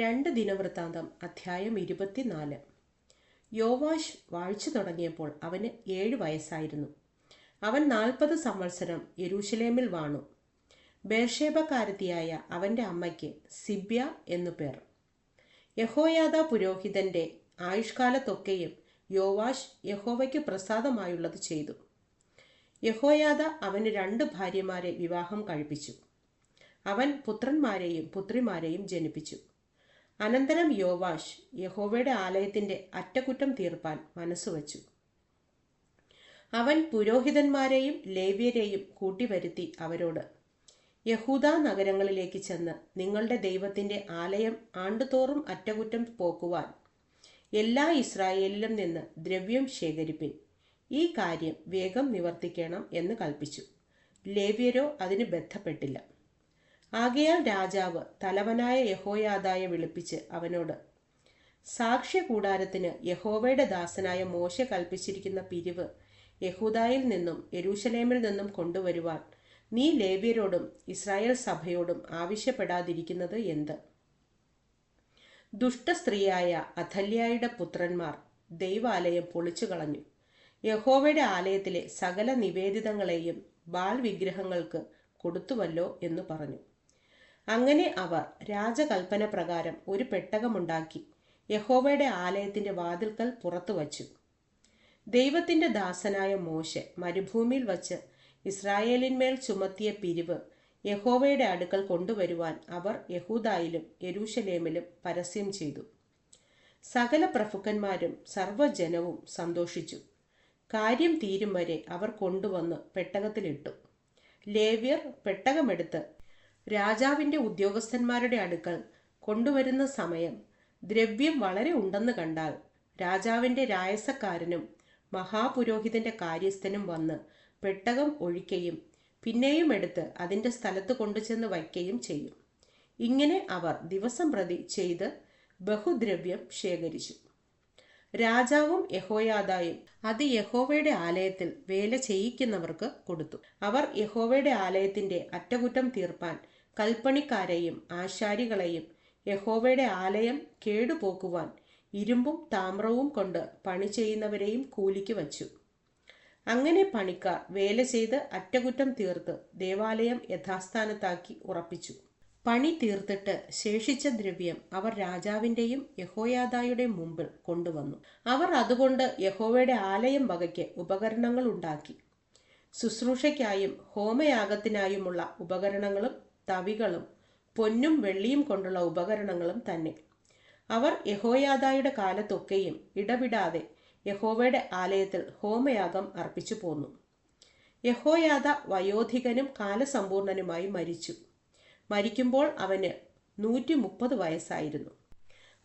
രണ്ട് ദിനവൃത്താന്തം അധ്യായം ഇരുപത്തിനാല്. യോവാഷ് വാഴ്ച തുടങ്ങിയപ്പോൾ അവന് ഏഴ് വയസ്സായിരുന്നു. അവൻ നാൽപ്പത് സംവത്സരം യെരൂശലേമിൽ വാണു. ബേർഷേബക്കാരത്തിയായ അവന്റെ അമ്മയ്ക്ക് സിബ്യ എന്നു പേർ. യഹോയാദ പുരോഹിതന്റെ ആയുഷ്കാലത്തൊക്കെയും യോവാഷ് യഹോവയ്ക്ക് പ്രസാദമായുള്ളത് ചെയ്തു. യഹോയാദ അവന് രണ്ട് ഭാര്യമാരെ വിവാഹം കഴിപ്പിച്ചു. അവൻ പുത്രന്മാരെയും പുത്രിമാരെയും ജനിപ്പിച്ചു. അനന്തരം യോവാഷ് യഹോവയുടെ ആലയത്തിന്റെ അറ്റകുറ്റം തീർപ്പാൻ മനസ്സുവച്ചു അവൻ പുരോഹിതന്മാരെയും ലേവ്യരെയും കൂട്ടിവരുത്തി അവരോട് യഹൂദ നഗരങ്ങളിലേക്ക് ചെന്ന് നിങ്ങളുടെ ദൈവത്തിന്റെ ആലയം ആണ്ടുതോറും അറ്റകുറ്റം പോക്കുവാൻ എല്ലാ ഇസ്രായേലിലും നിന്ന് ദ്രവ്യം ശേഖരിപ്പിൻ. ഈ കാര്യം വേഗം നിവർത്തിക്കണം എന്ന് കൽപ്പിച്ചു. ലേവ്യരോ അതിന് ബന്ധപ്പെട്ടില്ല ആകയാൽ രാജാവ് തലവനായ യഹോയാദായെ വിളിപ്പിച്ച് അവനോട് സാക്ഷ്യ കൂടാരത്തിന് യഹോവയുടെ ദാസനായ മോശ കൽപ്പിച്ചിരിക്കുന്ന പിരിവ് യഹൂദായിൽ നിന്നും യെരൂശലേമിൽ നിന്നും കൊണ്ടുവരുവാൻ നീ ലേവ്യരോടും ഇസ്രായേൽ സഭയോടും ആവശ്യപ്പെടാതിരിക്കുന്നത് എന്ത്? ദുഷ്ടസ്ത്രീയായ അഥല്യായുടെ പുത്രന്മാർ ദൈവാലയം പൊളിച്ചു കളഞ്ഞു യഹോവയുടെ ആലയത്തിലെ സകല നിവേദിതങ്ങളെയും ബാൽ വിഗ്രഹങ്ങൾക്ക് കൊടുത്തുവല്ലോ എന്ന് പറഞ്ഞു. അങ്ങനെ അവർ രാജകൽപ്പന പ്രകാരം ഒരു പെട്ടകമുണ്ടാക്കി യഹോവയുടെ ആലയത്തിന്റെ വാതിൽക്കൽ പുറത്തു വച്ചു. ദൈവത്തിന്റെ ദാസനായ മോശെ മരുഭൂമിയിൽ വച്ച് ഇസ്രായേലിന്മേൽ ചുമത്തിയ പിരിവ് യഹോവയുടെ അടുക്കൽ കൊണ്ടുവരുവാൻ അവർ യഹൂദായിലും യരൂഷലേമിലും പരസ്യം ചെയ്തു. സകല പ്രഭുക്കന്മാരും സർവജനവും സന്തോഷിച്ചു. കാര്യം തീരും വരെ അവർ കൊണ്ടുവന്ന് പെട്ടകത്തിലിട്ടു. ലേവ്യർ പെട്ടകമെടുത്ത് രാജാവിന്റെ ഉദ്യോഗസ്ഥന്മാരുടെ അടുക്കൽ കൊണ്ടുവരുന്ന സമയം ദ്രവ്യം വളരെ ഉണ്ടെന്ന് കണ്ടാൽ രാജാവിന്റെ രായസക്കാരനും മഹാപുരോഹിതന്റെ കാര്യസ്ഥനും വന്ന് പെട്ടകം ഒഴിക്കുകയും പിന്നെയും എടുത്ത് അതിന്റെ സ്ഥലത്ത് കൊണ്ടുചെന്ന് വയ്ക്കുകയും ചെയ്യും. ഇങ്ങനെ അവർ ദിവസം പ്രതി ചെയ്ത് ബഹുദ്രവ്യം ശേഖരിച്ചു. രാജാവും യഹോയാദായും അത് യഹോവയുടെ ആലയത്തിൽ വേല ചെയ്യിക്കുന്നവർക്ക് കൊടുത്തു. അവർ യഹോവയുടെ ആലയത്തിന്റെ അറ്റകുറ്റം തീർപ്പാൻ കൽപ്പണിക്കാരെയും ആശാരികളെയും യഹോവയുടെ ആലയം കേടുപോക്കുവാൻ ഇരുമ്പും താമ്രവും കൊണ്ട് പണി ചെയ്യുന്നവരെയും കൂലിക്ക് വച്ചു. അങ്ങനെ പണിക്കാർ വേല ചെയ്ത് അറ്റകുറ്റം തീർത്ത് ദേവാലയം യഥാസ്ഥാനത്താക്കി ഉറപ്പിച്ചു. പണി തീർത്തിട്ട് ശേഷിച്ച ദ്രവ്യം അവർ രാജാവിന്റെയും യഹോയാദായുടെ മുമ്പിൽ കൊണ്ടുവന്നു. അവർ അതുകൊണ്ട് യഹോവയുടെ ആലയം വകയ്ക്ക് ഉപകരണങ്ങൾ ഉണ്ടാക്കി. ശുശ്രൂഷയ്ക്കായും ഹോമയാഗത്തിനായുമുള്ള ഉപകരണങ്ങളും തവികളും പൊന്നും വെള്ളിയും കൊണ്ടുള്ള ഉപകരണങ്ങളും തന്നെ. അവർ യഹോയാദായുടെ കാലത്തൊക്കെയും ഇടവിടാതെ യഹോവയുടെ ആലയത്തിൽ ഹോമയാഗം അർപ്പിച്ചു പോന്നു. യഹോയാദ വയോധികനും കാലസമ്പൂർണനുമായി മരിച്ചു. മരിക്കുമ്പോൾ അവന് നൂറ്റി മുപ്പത് വയസ്സായിരുന്നു.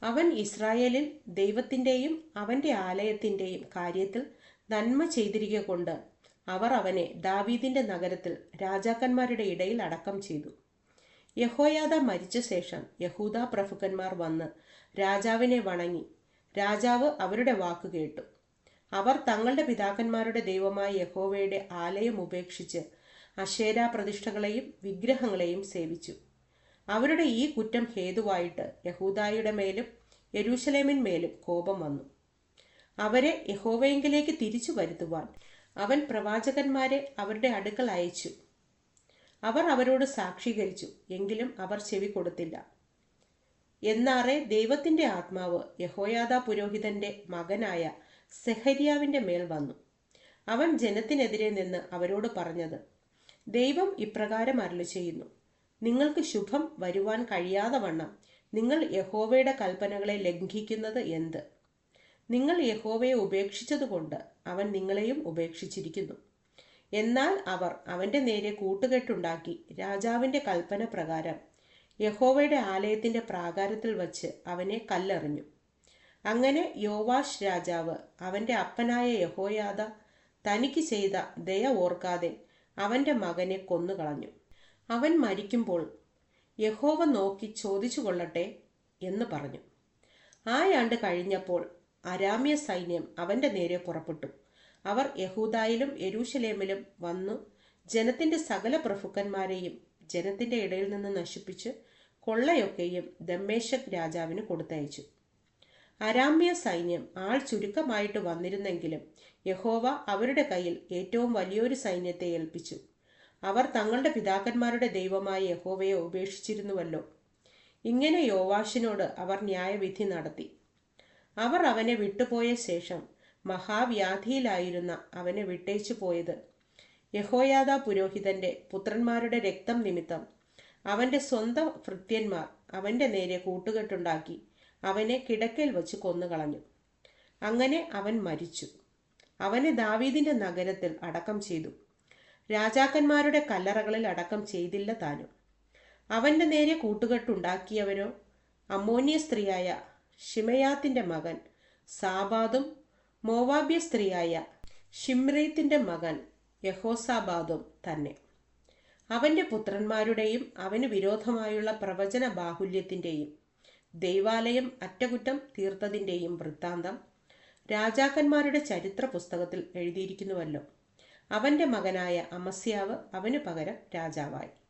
അവൻ ഇസ്രായേലിൽ ദൈവത്തിന്റെയും അവന്റെ ആലയത്തിന്റെയും കാര്യത്തിൽ നന്മ ചെയ്തിരിക്കൊണ്ട് അവർ അവനെ ദാവീദിന്റെ നഗരത്തിൽ രാജാക്കന്മാരുടെ ഇടയിൽ അടക്കം ചെയ്തു. യഹോയാദ മരിച്ച ശേഷം യഹൂദ പ്രഭുക്കന്മാർ വന്ന് രാജാവിനെ വണങ്ങി. രാജാവ് അവരുടെ വാക്ക് കേട്ടു. അവർ തങ്ങളുടെ പിതാക്കന്മാരുടെ ദൈവമായ യഹോവയുടെ ആലയം ഉപേക്ഷിച്ച് അശേര പ്രതിഷ്ഠകളെയും വിഗ്രഹങ്ങളെയും സേവിച്ചു. അവരുടെ ഈ കുറ്റം ഹേതുവായിട്ട് യഹൂദായുടെ മേലും യരൂശലേമിന്മേലും കോപം വന്നു. അവരെ യഹോവയെങ്കിലേക്ക് തിരിച്ചു വരുത്തുവാൻ അവൻ പ്രവാചകന്മാരെ അവരുടെ അടുക്കൽ അയച്ചു. അവർ അവരോട് സാക്ഷീകരിച്ചു. എങ്കിലും അവർ ചെവി കൊടുത്തില്ല. എന്നാറെ ദൈവത്തിന്റെ ആത്മാവ് യഹോയാദ പുരോഹിതന്റെ മകനായ സെഹരിയാവിന്റെ മേൽ വന്നു. അവൻ ജനത്തിനെതിരെ നിന്ന് അവരോട് പറഞ്ഞത് ദൈവം ഇപ്രകാരം അരളി ചെയ്യുന്നു നിങ്ങൾക്ക് ശുഭം വരുവാൻ കഴിയാതെ വണ്ണം നിങ്ങൾ യഹോവയുടെ കൽപ്പനകളെ ലംഘിക്കുന്നത് എന്ത്? നിങ്ങൾ യഹോവയെ ഉപേക്ഷിച്ചതുകൊണ്ട് അവൻ നിങ്ങളെയും ഉപേക്ഷിച്ചിരിക്കുന്നു. എന്നാൽ അവർ അവന്റെ നേരെ കൂട്ടുകെട്ടുണ്ടാക്കി രാജാവിന്റെ കൽപ്പന പ്രകാരം യഹോവയുടെ ആലയത്തിന്റെ പ്രാകാരത്തിൽ വച്ച് അവനെ കല്ലെറിഞ്ഞു. അങ്ങനെ യോവാഷ് രാജാവ് അവന്റെ അപ്പനായ യഹോയാദ തനിക്ക് ചെയ്ത ദയ ഓർക്കാതെ അവന്റെ മകനെ കൊന്നുകളഞ്ഞു. അവൻ മരിക്കുമ്പോൾ യഹോവ നോക്കി ചോദിച്ചു കൊള്ളട്ടെ എന്ന് പറഞ്ഞു. ആയാണ്ട് കഴിഞ്ഞപ്പോൾ അരാമ്യ സൈന്യം അവന്റെ നേരെ പുറപ്പെട്ടു. അവർ യഹൂദായിലും യെരൂശലേമിലും വന്നു ജനത്തിന്റെ സകല പ്രഭുക്കന്മാരെയും ജനത്തിന്റെ ഇടയിൽ നിന്ന് നശിപ്പിച്ച് കൊള്ളയൊക്കെയും ദമ്മേശക് രാജാവിന് കൊടുത്തയച്ചു. അരാമ്യ സൈന്യം ആൾ ചുരുക്കമായിട്ട് വന്നിരുന്നെങ്കിലും യഹോവ അവരുടെ കയ്യിൽ ഏറ്റവും വലിയൊരു സൈന്യത്തെ ഏൽപ്പിച്ചു. അവർ തങ്ങളുടെ പിതാക്കന്മാരുടെ ദൈവമായ യഹോവയെ ഉപേക്ഷിച്ചിരുന്നുവല്ലോ. ഇങ്ങനെ യോവാഷിനോട് അവർ ന്യായവിധി നടത്തി. അവർ അവനെ വിട്ടുപോയ ശേഷം മഹാവ്യാധിയിലായിരുന്ന അവനെ വിട്ടേച്ചു പോയത്. യഹോയാദ പുരോഹിതന്റെ പുത്രന്മാരുടെ രക്തം നിമിത്തം അവന്റെ സ്വന്തം ഭൃത്യന്മാർ അവന്റെ നേരെ കൂട്ടുകെട്ടുണ്ടാക്കി അവനെ കിടക്കയിൽ വച്ച് കൊന്നുകളഞ്ഞു. അങ്ങനെ അവൻ മരിച്ചു. അവനെ ദാവീദിന്റെ നഗരത്തിൽ അടക്കം ചെയ്തു. രാജാക്കന്മാരുടെ കല്ലറകളിൽ അടക്കം ചെയ്തില്ല താനും. അവന്റെ നേരെ കൂട്ടുകെട്ടുണ്ടാക്കിയവരോ അമോന്യ സ്ത്രീയായ ഷിമയാത്തിന്റെ മകൻ സാബാദും മോവാബ്യ സ്ത്രീയായ ഷിമ്രീത്തിന്റെ മകൻ യഹോസാബാദും തന്നെ. അവന്റെ പുത്രന്മാരുടെയും അവന് വിരോധമായുള്ള പ്രവചന ബാഹുല്യത്തിന്റെയും ദൈവാലയം അറ്റകുറ്റം തീർത്തതിന്റെയും വൃത്താന്തം രാജാക്കന്മാരുടെ ചരിത്ര പുസ്തകത്തിൽ എഴുതിയിരിക്കുന്നുവല്ലോ. അവന്റെ മകനായ അമസ്യാവ് അവന് പകരം രാജാവായി.